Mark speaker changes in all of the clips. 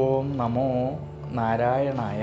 Speaker 1: ഓം നമോ നാരായണായ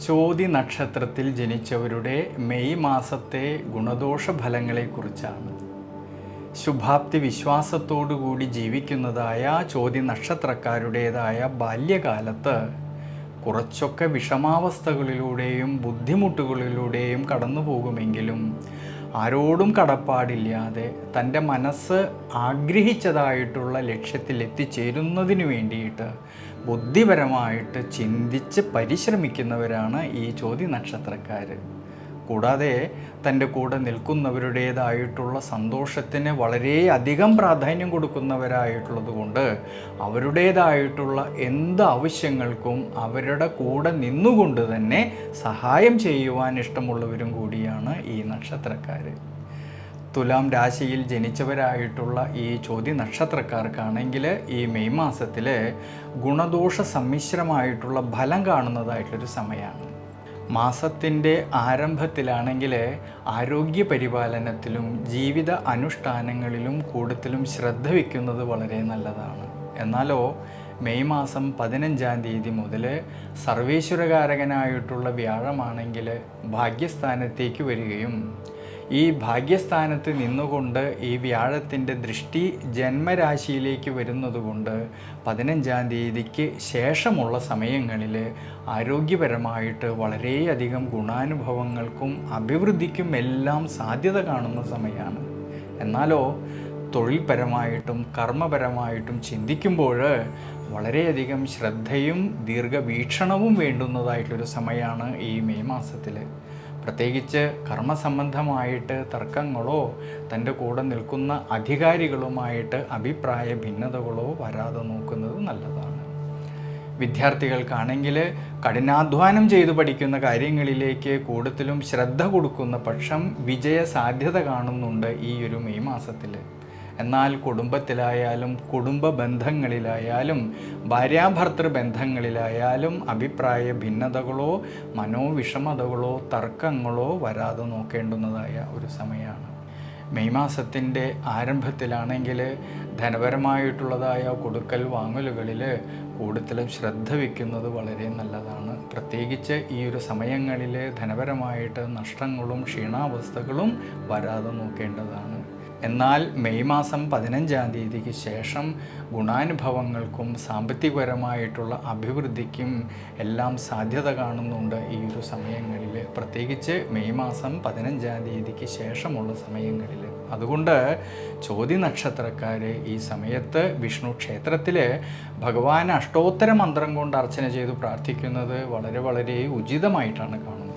Speaker 1: ചോതി നക്ഷത്രത്തിൽ ജനിച്ചവരുടെ മെയ് മാസത്തെ ഗുണദോഷ ഫലങ്ങളെക്കുറിച്ചാണ് ശുഭാപ്തി വിശ്വാസത്തോടുകൂടി ജീവിക്കുന്നതായ ചോതി നക്ഷത്രക്കാരുടേതായ ബാല്യകാലത്ത് കുറച്ചൊക്കെ വിഷമാവസ്ഥകളിലൂടെയും ബുദ്ധിമുട്ടുകളിലൂടെയും കടന്നു പോകുമെങ്കിലും ആരോടും കടപ്പാടില്ലാതെ തന്റെ മനസ്സ് ആഗ്രഹിച്ചതായിട്ടുള്ള ലക്ഷ്യത്തിൽ എത്തിച്ചേരുന്നതിന് വേണ്ടിയിട്ട് ബുദ്ധിപരമായിട്ട് ചിന്തിച്ച് പരിശ്രമിക്കുന്നവരാണ് ഈ ചോദ്യ നക്ഷത്രക്കാർ കൂടാതെ തന്റെ കൂടെ നിൽക്കുന്നവരുടേതായിട്ടുള്ള സന്തോഷത്തിന് വളരെയധികം പ്രാധാന്യം കൊടുക്കുന്നവരായിട്ടുള്ളത് കൊണ്ട് അവരുടേതായിട്ടുള്ള എന്ത് ആവശ്യങ്ങൾക്കും അവരുടെ കൂടെ നിന്നുകൊണ്ട് തന്നെ സഹായം ചെയ്യുവാൻ ഇഷ്ടമുള്ളവരും കൂടിയാണ് ഈ നക്ഷത്രക്കാർ. തുലാം രാശിയിൽ ജനിച്ചവരായിട്ടുള്ള ഈ ചോദ്യ നക്ഷത്രക്കാർക്കാണെങ്കിൽ ഈ മെയ് മാസത്തിൽ ഗുണദോഷ സമ്മിശ്രമായിട്ടുള്ള ഫലം കാണുന്നതായിട്ടൊരു സമയമാണ്. മാസത്തിന്റെ ആരംഭത്തിലാണെങ്കിൽ ആരോഗ്യ പരിപാലനത്തിലും ജീവിത അനുഷ്ഠാനങ്ങളിലും കൂടുതലും ശ്രദ്ധ വയ്ക്കുന്നത് വളരെ നല്ലതാണ്. എന്നാലോ മെയ് മാസം പതിനഞ്ചാം തീയതി മുതൽ സർവേശ്വരകാരകനായിട്ടുള്ള വ്യാഴമാണെങ്കിൽ ഭാഗ്യസ്ഥാനത്തേക്ക് വരികയും ഈ ഭാഗ്യസ്ഥാനത്ത് നിന്നുകൊണ്ട് ഈ വ്യാഴത്തിന്റെ ദൃഷ്ടി ജന്മരാശിയിലേക്ക് വരുന്നതുകൊണ്ട് പതിനഞ്ചാം തീയതിക്ക് ശേഷമുള്ള സമയങ്ങളിൽ ആരോഗ്യപരമായിട്ട് വളരെയധികം ഗുണാനുഭവങ്ങൾക്കും അഭിവൃദ്ധിക്കും എല്ലാം സാധ്യത കാണുന്ന സമയമാണ്. എന്നാലോ തൊഴിൽപരമായിട്ടും കർമ്മപരമായിട്ടും ചിന്തിക്കുമ്പോൾ വളരെയധികം ശ്രദ്ധയും ദീർഘവീക്ഷണവും വേണ്ടുന്നതായിട്ടൊരു സമയമാണ് ഈ മെയ് മാസത്തിൽ പ്രത്യേകിച്ച് കർമ്മസംബന്ധമായിട്ട് തർക്കങ്ങളോ തന്റെ കൂടെ നിൽക്കുന്ന അധികാരികളുമായിട്ട് അഭിപ്രായ ഭിന്നതകളോ വരാതെ നോക്കുന്നത് നല്ലതാണ്. വിദ്യാർത്ഥികൾക്കാണെങ്കിൽ കഠിനാധ്വാനം ചെയ്ത് പഠിക്കുന്ന കാര്യങ്ങളിലേക്ക് കൂടുതലും ശ്രദ്ധ കൊടുക്കുന്ന പക്ഷം വിജയ സാധ്യത കാണുന്നുണ്ട് ഈ ഒരു മെയ് മാസത്തിൽ. എന്നാൽ കുടുംബത്തിലായാലും കുടുംബ ബന്ധങ്ങളിലായാലും ഭാര്യാഭർത്തൃ ബന്ധങ്ങളിലായാലും അഭിപ്രായ ഭിന്നതകളോ മനോവിഷമതകളോ തർക്കങ്ങളോ വരാതെ നോക്കേണ്ടുന്നതായ ഒരു സമയമാണ്. മെയ് മാസത്തിന്റെ ആരംഭത്തിലാണെങ്കിൽ ധനപരമായിട്ടുള്ളതായ കൊടുക്കൽ വാങ്ങലുകളിൽ കൂടുതലും ശ്രദ്ധ വയ്ക്കുന്നത് വളരെ നല്ലതാണ്. പ്രത്യേകിച്ച് ഈ ഒരു സമയങ്ങളിൽ ധനപരമായിട്ട് നഷ്ടങ്ങളും ക്ഷീണാവസ്ഥകളും വരാതെ നോക്കേണ്ടതാണ്. എന്നാൽ മെയ് മാസം പതിനഞ്ചാം തീയതിക്ക് ശേഷം ഗുണാനുഭവങ്ങൾക്കും സാമ്പത്തികപരമായിട്ടുള്ള അഭിവൃദ്ധിക്കും എല്ലാം സാധ്യത കാണുന്നുണ്ട് ഈ ഒരു സമയങ്ങളിൽ പ്രത്യേകിച്ച് മെയ് മാസം പതിനഞ്ചാം തീയതിക്ക് ശേഷമുള്ള സമയങ്ങളിൽ അതുകൊണ്ട് ചോദ്യ നക്ഷത്രക്കാർ ഈ സമയത്ത് വിഷ്ണു ക്ഷേത്രത്തിൽ ഭഗവാൻ അഷ്ടോത്തര മന്ത്രം കൊണ്ട് അർച്ചന ചെയ്ത് പ്രാർത്ഥിക്കുന്നത് വളരെ വളരെ ഉചിതമായിട്ടാണ് കാണുന്നത്.